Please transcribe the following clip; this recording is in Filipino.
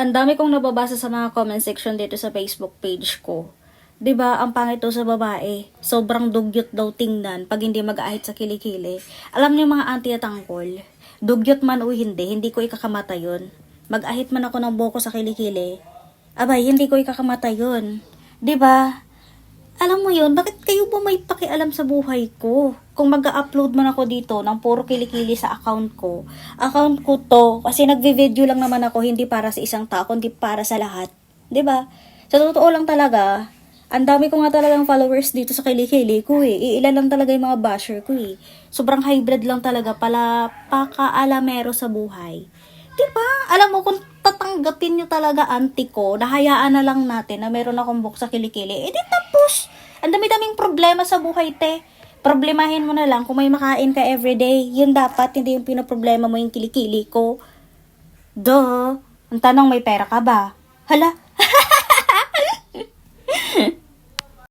Ang dami kong nababasa sa mga comment section dito sa Facebook page ko. 'Di ba ang pangit sa babae. Sobrang dugyot daw tingnan pag hindi mag-ahit sa kilikili. Alam niyo mga auntie at uncle, dugyot man o hindi, hindi ko ikakamata yun. Mag-ahit man ako ng buko sa kilikili, abay, hindi ko ikakamata yun. 'Di ba? Alam mo yun, bakit kayo ba may pakialam sa buhay ko? Kung mag-upload man ako dito ng puro kilikili sa account ko, account ko to, kasi nagvi-video lang naman ako, hindi para sa isang tao, kundi para sa lahat. ba? Sa totoo lang talaga, ang dami ko nga talagang followers dito sa kilikili ko eh. Iilan lang talaga yung mga basher ko eh. Sobrang hybrid lang talaga pala paka-alamero sa buhay. 'Di ba? Alam mo kung tatanggapin nyo talaga auntie ko, nahayaan na lang natin na meron akong book sa kilikili, eh di tapos. Ang dami-daming problema sa buhay, te. Problemahin mo na lang kung may makain ka everyday. Yun dapat, hindi yung pinoproblema mo yung kilikili ko. Duh. Ang tanong, may pera ka ba? Hala,